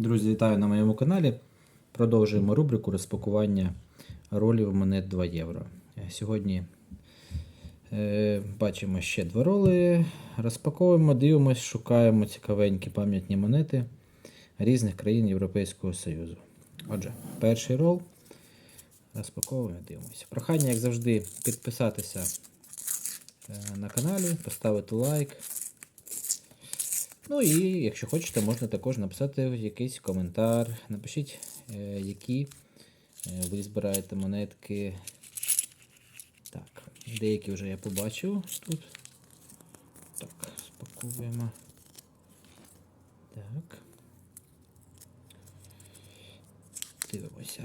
Друзі, вітаю на моєму каналі. Продовжуємо рубрику розпакування ролів монет 2 євро. Сьогодні е, бачимо ще два роли. Розпаковуємо, дивимося, шукаємо цікавенькі пам'ятні монети різних країн Європейського Союзу. Отже, перший рол. Розпаковуємо, дивимося. Прохання, як завжди, підписатися е, на каналі, поставити лайк. Ну і якщо хочете, можна також написати якийсь коментар. Напишіть, е, які е, ви збираєте монетки. Так, деякі вже я побачив тут. Так, спакуємо. Так. Дивимося.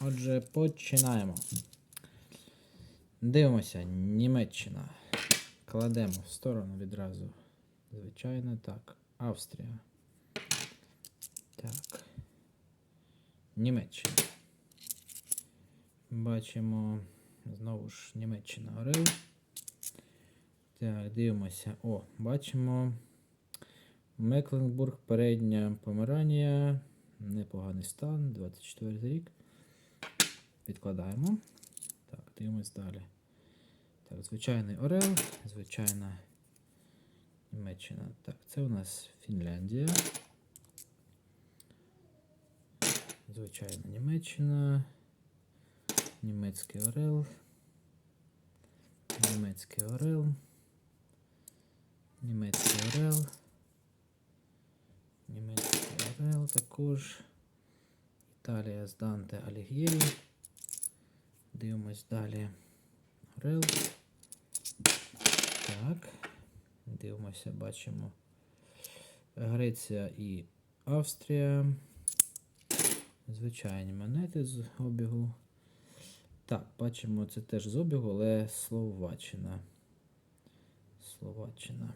Отже, починаємо. Дивимося, Німеччина. Кладемо в сторону відразу. Звичайно, так. Австрія. Так. Німеччина. Бачимо знову ж Німеччина Орел. Так, дивимося. О, бачимо. Мекленбург, передня Померанія. Непоганий стан, 24 рік. Відкладаємо. Так, дивимось далі. Так, звичайний Орел, звичайна Німеччина. Так, це у нас Фінляндія. Звичайна Німеччина. Німецький Орел. Німецький Орел. Німецький Орел. Німецький Орел також. Італія з Данте Алігєрі. Дивимось далі. Орел. Так. Дивимося, бачимо Греція і Австрія. Звичайні монети з обігу. Так, бачимо, це теж з обігу, але Словаччина. Словаччина.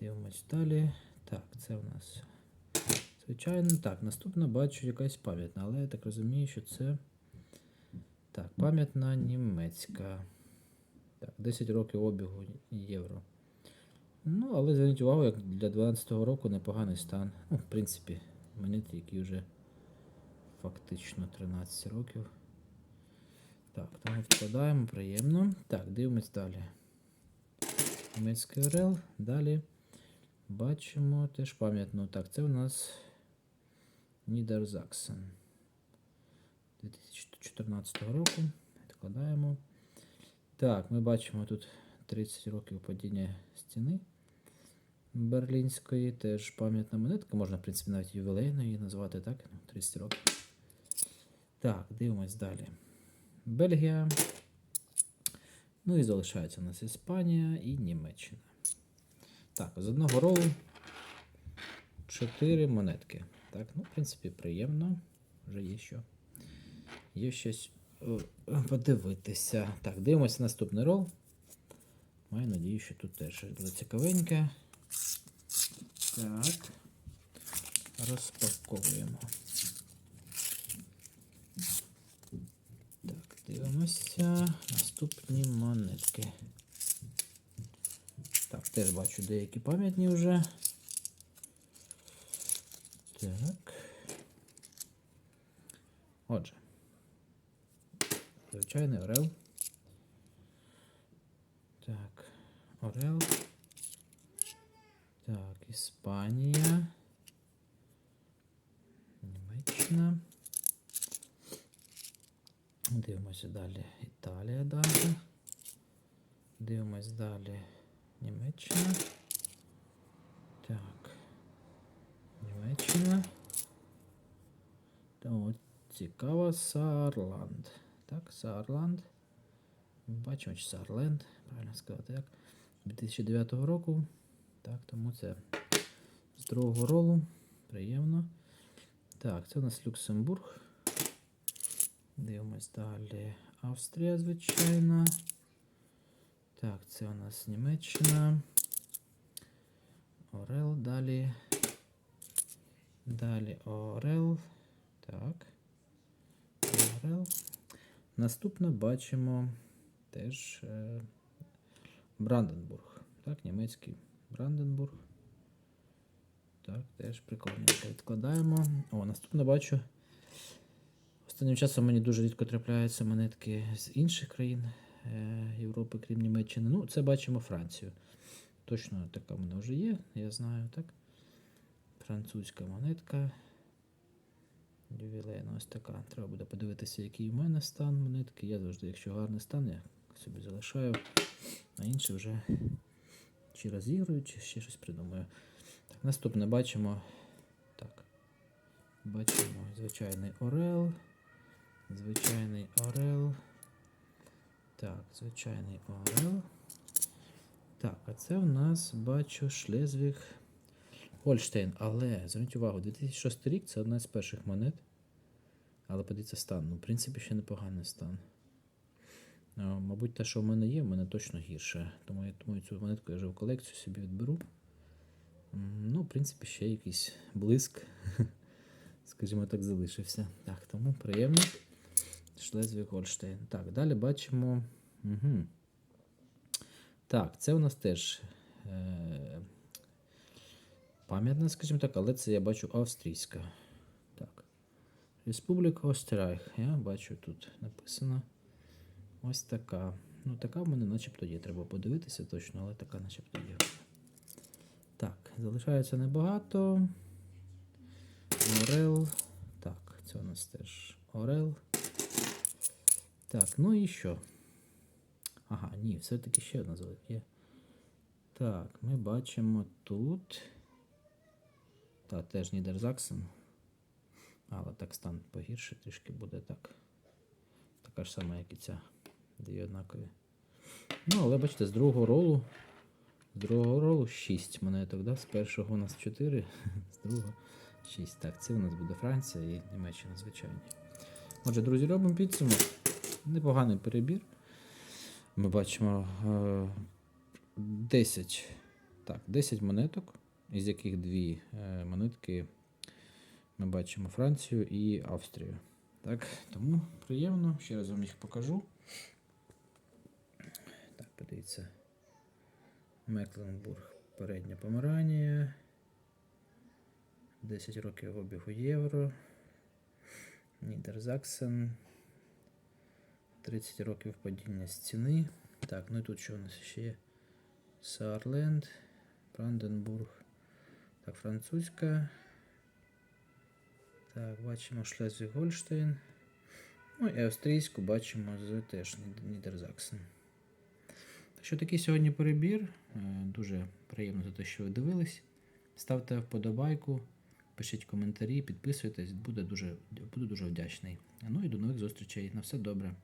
Дивимось далі. Так, це у нас. Звичайно, так, наступно бачу якась пам'ятна, але я так розумію, що це. Так, пам'ятна німецька. Так, 10 років обігу євро. Ну, але зверніть увагу, як для 12-го року непоганий стан. Ну, в принципі, монети, які вже фактично 13 років. Так, тому вкладаємо, приємно. Так, дивимось далі. Німецький Орел. Далі бачимо теж пам'ятну. Так, це у нас Нідерзаксен. 2014 року. Відкладаємо. Так, ми бачимо тут 30 років падіння стіни Берлінської. Теж пам'ятна монетка. Можна, в принципі, навіть ювілейною її назвати, так? 30 років. Так, дивимось далі. Бельгія. Ну і залишається у нас Іспанія і Німеччина. Так, з одного ролу 4 монетки. Так, ну, в принципі, приємно. Вже є що. Є щось подивитися. Так, дивимося наступний рол. Маю надію, що тут теж щось буде цікавеньке. Так. Розпаковуємо. Так, дивимося. Наступні монетки. Так, теж бачу деякі пам'ятні вже. Так. Отже. Звичайний Орел. Так, Орел. Так, Іспанія. Німеччина. Дивимося далі. Італія далі. Дивимось далі. Німеччина. Так. Німеччина. Та от цікаво Саарланд. Так, Саарланд. Чи Саарленд, правильно сказати, як. 2009 року. Так, тому це з другого ролу. Приємно. Так, це у нас Люксембург. Дивимось далі. Австрія, звичайно. Так, це у нас Німеччина. Орел далі. Далі Орел. Так. Орел. Наступно бачимо теж е, Бранденбург. Так, німецький Бранденбург. Так, теж прикольно. Відкладаємо. О, наступне бачу. Останнім часом мені дуже рідко трапляються монетки з інших країн е, Європи, крім Німеччини. Ну, це бачимо Францію. Точно така в мене вже є, я знаю, так? Французька монетка. Ювілейна ось така. Треба буде подивитися, який у мене стан монетки. Я завжди, якщо гарний стан, я собі залишаю, а інші вже чи розіграю, чи ще щось придумаю. Так, наступне бачимо. Так. Бачимо звичайний Орел. Звичайний Орел. Так, звичайний Орел. Так, а це в нас бачу Шлезвіг Гольштейн. Але зверніть увагу, 2006 рік це одна з перших монет. Але подивіться стан. Ну, в принципі, ще непоганий стан. Мабуть, те, що в мене є, в мене точно гірше. Тому я думаю, цю монетку я вже в колекцію собі відберу. Ну, в принципі, ще якийсь блиск, скажімо так, залишився. Так, тому приємно. Шлезвіг Гольштейн. Так, далі бачимо. Угу. Так, це у нас теж е- пам'ятна, скажімо так, але це я бачу австрійська. Так. Республіка Остерайх. Я бачу тут написано. Ось така. Ну, така в мене начебто є. Треба подивитися точно, але така начебто є. Так, залишається небагато. Орел. Так, це у нас теж Орел. Так, ну і що? Ага, ні, все-таки ще одна є. Так, ми бачимо тут. Та теж Нідерзаксен. Але так стан погірше трішки буде так. Така ж сама, як і ця. Дві однакові. Ну, але бачите, з другого ролу. З другого ролу 6 монеток, да? З першого у нас 4, з другого 6. Так, це у нас буде Франція і Німеччина, звичайно. Отже, друзі, робимо підсумок. Непоганий перебір. Ми бачимо е, 10, так, 10 монеток, із яких дві е, монетки ми бачимо Францію і Австрію. Так, тому приємно. Ще раз вам їх покажу. Так, подивіться. Мекленбург, передня Померанія. 10 років обігу євро. Нідерзаксен. 30 років падіння з ціни. Так, ну і тут що у нас ще є? Саарленд, Бранденбург. Так, французька. Так, бачимо Шлезвіг Гольштейн. Ну і австрійську бачимо з теж Нід- Нідерзаксен. Так що такий сьогодні перебір. Е, Дуже приємно за те, що ви дивились. Ставте вподобайку, пишіть коментарі, підписуйтесь, буде дуже, буду дуже вдячний. Ну і до нових зустрічей. На все добре.